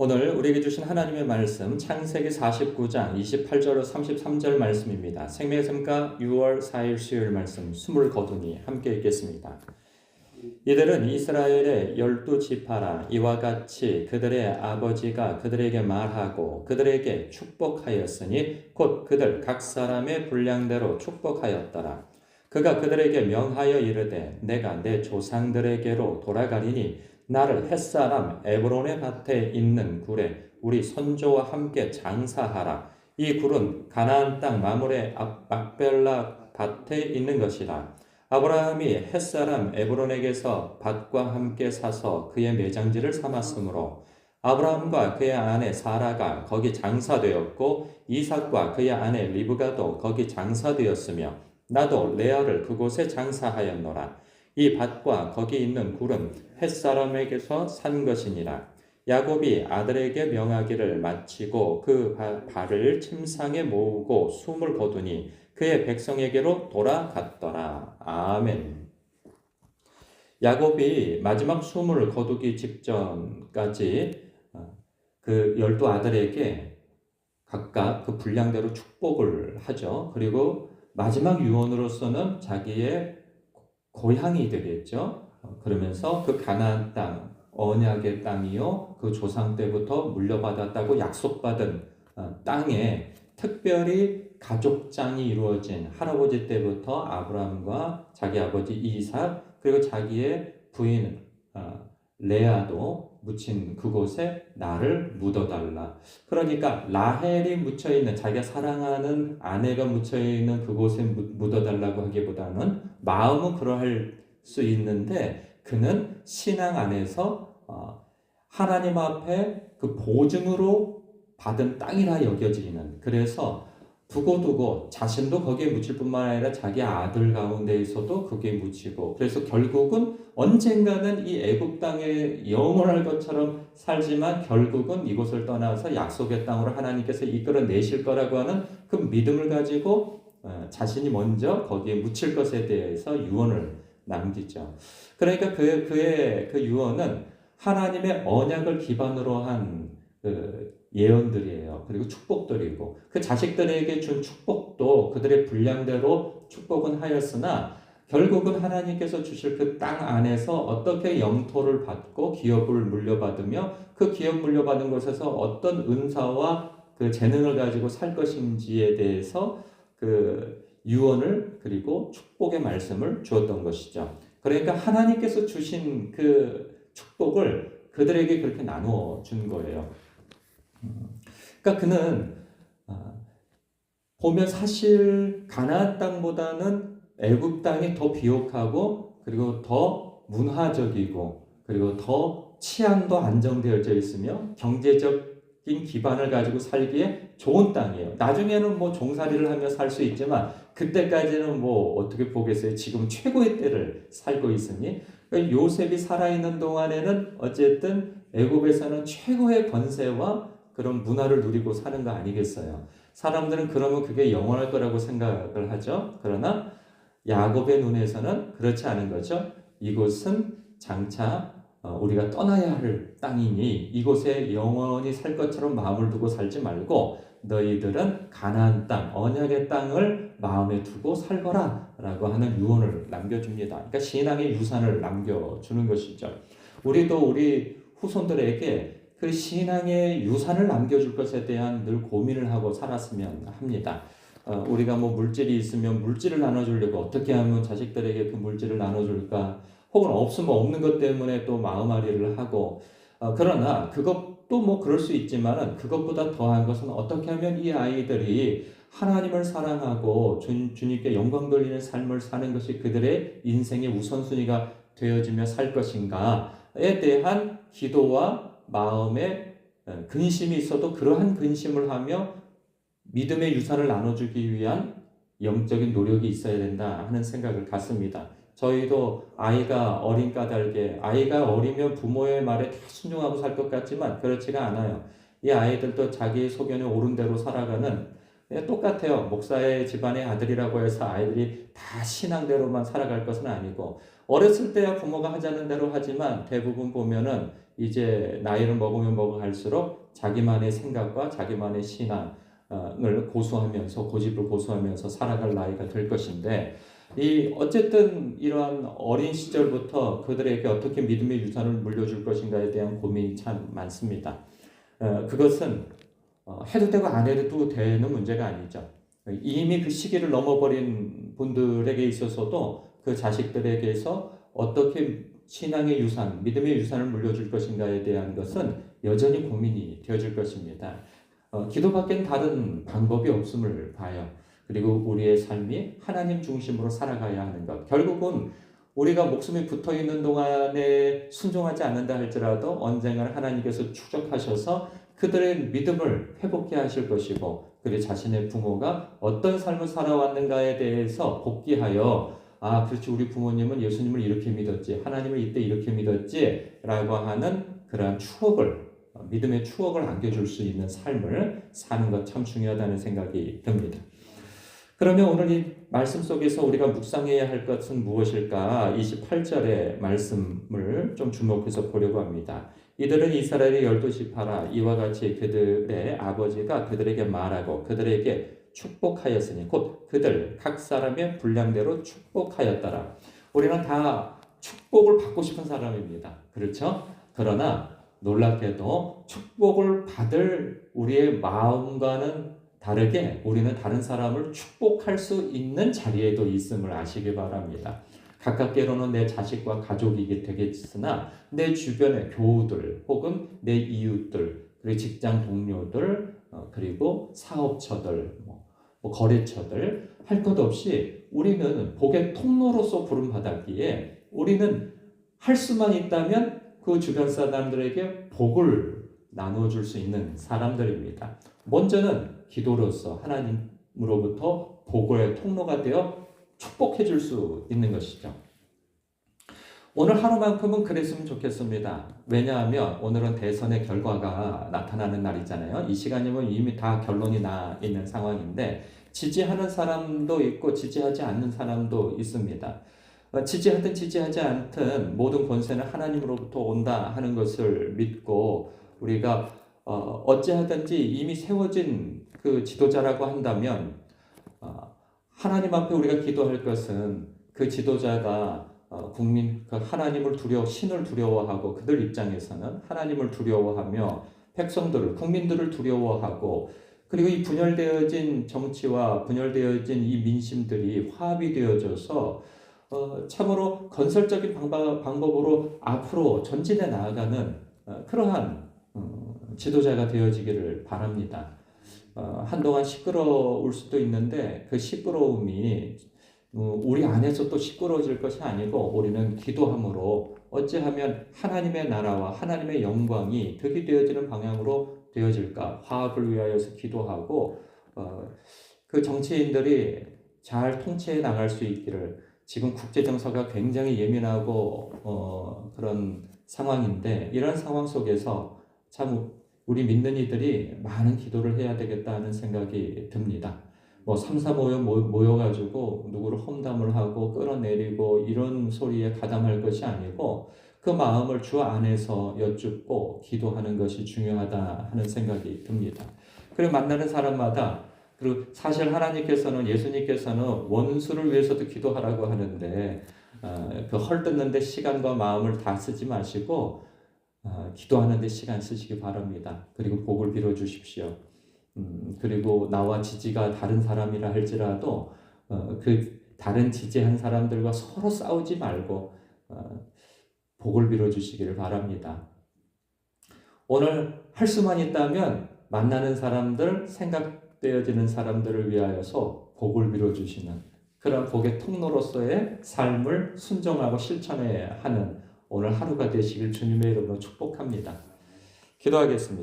오늘 우리에게 주신 하나님의 말씀 창세기 49장 28절로 33절 말씀입니다. 생명의 샘과 6월 4일 수요일 말씀 숨을 거두니 함께 읽겠습니다. 이들은 이스라엘의 열두 지파라 이와 같이 그들의 아버지가 그들에게 말하고 그들에게 축복하였으니 곧 그들 각 사람의 분량대로 축복하였더라. 그가 그들에게 명하여 이르되 내가 내 조상들에게로 돌아가리니 나를 햇사람 에브론의 밭에 있는 굴에 우리 선조와 함께 장사하라. 이 굴은 가나안 땅 마물의 막벨라 밭에 있는 것이라. 아브라함이 햇사람 에브론에게서 밭과 함께 사서 그의 매장지를 삼았으므로 아브라함과 그의 아내 사라가 거기 장사되었고 이삭과 그의 아내 리브가도 거기 장사되었으며 나도 레아를 그곳에 장사하였노라. 이 밭과 거기 있는 굴은 햇사람에게서 산 것이니라. 야곱이 아들에게 명하기를 마치고 그 발을 침상에 모으고 숨을 거두니 그의 백성에게로 돌아갔더라. 아멘. 야곱이 마지막 숨을 거두기 직전까지 어, 그 열두 아들에게 각각 그 분량대로 축복을 하죠. 그리고 마지막 유언으로서는 자기의 고향이 되겠죠. 어, 그러면서 그 가나안 땅, 언약의 땅이요, 그 조상 때부터 물려받았다고 약속받은 어, 땅에 특별히 가족장이 이루어진 할아버지 때부터 아브라함과 자기 아버지 이삭 그리고 자기의 부인 어, 레아도 묻힌 그곳에 나를 묻어달라. 그러니까 라헬이 묻혀 있는 자기가 사랑하는 아내가 묻혀 있는 그곳에 묻어달라고 하기보다는 마음은 그러할 수 있는데 그는 신앙 안에서 어, 하나님 앞에 그 보증으로 받은 땅이라 여겨지는 그래서 두고두고 자신도 거기에 묻힐 뿐만 아니라 자기 아들 가운데에서도 거기에 묻히고 그래서 결국은 언젠가는 이 애굽 땅에 영원할 것처럼 살지만 결국은 이곳을 떠나서 약속의 땅으로 하나님께서 이끌어 내실 거라고 하는 그 믿음을 가지고 어, 자신이 먼저 거기에 묻힐 것에 대해서 유언을 남기죠. 그러니까 그 그의 그 유언은 하나님의 언약을 기반으로 한그 예언들이에요. 그리고 축복들이고 그 자식들에게 준 축복도 그들의 분량대로 축복은 하였으나 결국은 하나님께서 주실 그 땅 안에서 어떻게 영토를 받고 기업을 물려받으며 그 기업 물려받은 곳에서 어떤 은사와 그 재능을 가지고 살 것인지에 대해서 그 유언을 그리고 축복의 말씀을 주었던 것이죠. 그러니까 하나님께서 주신 그 축복을 그들에게 그렇게 나누어 준 거예요. 그러니까 그는 아, 보면 사실 가나안 땅보다는 애굽 땅이 더 비옥하고 그리고 더 문화적이고 그리고 더 치안도 안정되어져 있으며 경제적인 기반을 가지고 살기에 좋은 땅이에요. 나중에는 뭐 종살이를 하며 살 수 있지만 그때까지는 뭐 어떻게 보겠어요? 지금 최고의 때를 살고 있으니 그러니까 요셉이 살아있는 동안에는 어쨌든 애굽에서는 최고의 권세와 그런 문화를 누리고 사는 거 아니겠어요? 사람들은 그러면 그게 영원할 거라고 생각을 하죠. 그러나 야곱의 눈에서는 그렇지 않은 거죠. 이곳은 장차 어, 우리가 떠나야 할 땅이니 이곳에 영원히 살 것처럼 마음을 두고 살지 말고 너희들은 가나안 땅, 언약의 땅을 마음에 두고 살거라라고 하는 유언을 남겨줍니다. 그러니까 신앙의 유산을 남겨주는 것이죠. 우리도 우리 후손들에게 그 신앙의 유산을 남겨줄 것에 대한 늘 고민을 하고 살았으면 합니다. 어, 우리가 뭐 물질이 있으면 물질을 나눠주려고 어떻게 하면 자식들에게 그 물질을 나눠줄까? 혹은 없으면 없는 것 때문에 또 마음앓이를 하고 어, 그러나 그것도 뭐 그럴 수 있지만은 그것보다 더한 것은 어떻게 하면 이 아이들이 하나님을 사랑하고 주, 주님께 영광 돌리는 삶을 사는 것이 그들의 인생의 우선순위가 되어지며 살 것인가에 대한 기도와 마음에 어, 근심이 있어도 그러한 근심을 하며 믿음의 유산을 나눠주기 위한 영적인 노력이 있어야 된다 하는 생각을 갖습니다. 저희도 아이가 어린 까닭에 아이가 어리면 부모의 말에 다 순종하고 살 것 같지만 그렇지가 않아요. 이 아이들도 자기 소견에 옳은 대로 살아가는 네, 똑같아요. 목사의 집안의 아들이라고 해서 아이들이 다 신앙대로만 살아갈 것은 아니고 어렸을 때야 부모가 하자는 대로 하지만 대부분 보면은 이제 나이를 먹으면 먹어갈수록 자기만의 생각과 자기만의 신앙을 고수하면서 고집을 고수하면서 살아갈 나이가 될 것인데 이 어쨌든 이러한 어린 시절부터 그들에게 어떻게 믿음의 유산을 물려줄 것인가에 대한 고민이 참 많습니다. 어, 그것은 어, 해도 되고 안 해도 되는 문제가 아니죠. 이미 그 시기를 넘어버린 분들에게 있어서도 그 자식들에게서 어떻게 신앙의 유산, 믿음의 유산을 물려줄 것인가에 대한 것은 여전히 고민이 되어질 것입니다. 어, 기도밖엔 다른 방법이 없음을 봐요. 그리고 우리의 삶이 하나님 중심으로 살아가야 하는 것. 결국은 우리가 목숨이 붙어 있는 동안에 순종하지 않는다 할지라도 언젠가 하나님께서 추적하셔서 그들의 믿음을 회복케 하실 것이고 그리 자신의 부모가 어떤 삶을 살아왔는가에 대해서 복귀하여 아, 그렇지. 우리 부모님은 예수님을 이렇게 믿었지. 하나님을 이때 이렇게 믿었지. 라고 하는 그러한 추억을, 믿음의 추억을 안겨줄 수 있는 삶을 사는 것 참 중요하다는 생각이 듭니다. 그러면 오늘 이 말씀 속에서 우리가 묵상해야 할 것은 무엇일까? 28절의 말씀을 좀 주목해서 보려고 합니다. 이들은 이스라엘의 열두 지파라 이와 같이 그들의 아버지가 그들에게 말하고 그들에게 축복하였으니 곧 그들 각 사람의 분량대로 축복하였더라. 우리는 다 축복을 받고 싶은 사람입니다. 그렇죠? 그러나 놀랍게도 축복을 받을 우리의 마음과는 다르게 우리는 다른 사람을 축복할 수 있는 자리에도 있음을 아시기 바랍니다. 가깝게로는 내 자식과 가족이게 되겠으나 내 주변의 교우들 혹은 내 이웃들 그리고 직장 동료들 어, 그리고 사업처들 뭐, 뭐 거래처들 할 것 없이 우리는 복의 통로로서 부름받았기에 우리는 할 수만 있다면 그 주변 사람들에게 복을 나눠줄 수 있는 사람들입니다. 먼저는 기도로서 하나님으로부터 복의 통로가 되어 축복해 줄 수 있는 것이죠. 오늘 하루만큼은 그랬으면 좋겠습니다. 왜냐하면 오늘은 대선의 결과가 나타나는 날이잖아요. 이 시간이면 이미 다 결론이 나 있는 상황인데 지지하는 사람도 있고 지지하지 않는 사람도 있습니다. 어, 지지하든 지지하지 않든 모든 권세는 하나님으로부터 온다 하는 것을 믿고 우리가 어, 어찌하든지 이미 세워진 그 지도자라고 한다면 어, 하나님 앞에 우리가 기도할 것은 그 지도자가 어, 국민 그 하나님을 두려워 신을 두려워하고 그들 입장에서는 하나님을 두려워하며 백성들을 국민들을 두려워하고 그리고 이 분열되어진 정치와 분열되어진 이 민심들이 화합이 되어져서 어, 참으로 건설적인 방법, 방법으로 앞으로 전진해 나아가는 어, 그러한 어, 지도자가 되어지기를 바랍니다. 어, 한동안 시끄러울 수도 있는데 그 시끄러움이 어, 우리 안에서 또 시끄러워질 것이 아니고 우리는 기도함으로 어찌하면 하나님의 나라와 하나님의 영광이 득이 되어지는 방향으로 되어질까 화합을 위하여서 기도하고 어, 그 정치인들이 잘 통치해 나갈 수 있기를 지금 국제 정서가 굉장히 예민하고 어, 그런 상황인데 이런 상황 속에서 참 우리 믿는 이들이 많은 기도를 해야 되겠다는 생각이 듭니다. 뭐 3, 4 모여 모여 가지고 누구를 험담을 하고 끌어내리고 이런 소리에 가담할 것이 아니고 그 마음을 주 안에서 여쭙고 기도하는 것이 중요하다 하는 생각이 듭니다. 그리고 만나는 사람마다 그리고 사실 하나님께서는 예수님께서는 원수를 위해서도 기도하라고 하는데 어, 그 헐뜯는데 시간과 마음을 다 쓰지 마시고 어, 기도하는데 시간 쓰시기 바랍니다. 그리고 복을 빌어 주십시오. 음, 그리고 나와 지지가 다른 사람이라 할지라도 어, 그 다른 지지한 사람들과 서로 싸우지 말고 어, 복을 빌어 주시기를 바랍니다. 오늘 할 수만 있다면 만나는 사람들, 생각되어지는 사람들을 위하여서 복을 빌어 주시는 그런 복의 통로로서의 삶을 순종하고 실천해야 하는 오늘 하루가 되시길 주님의 이름으로 축복합니다. 기도하겠습니다.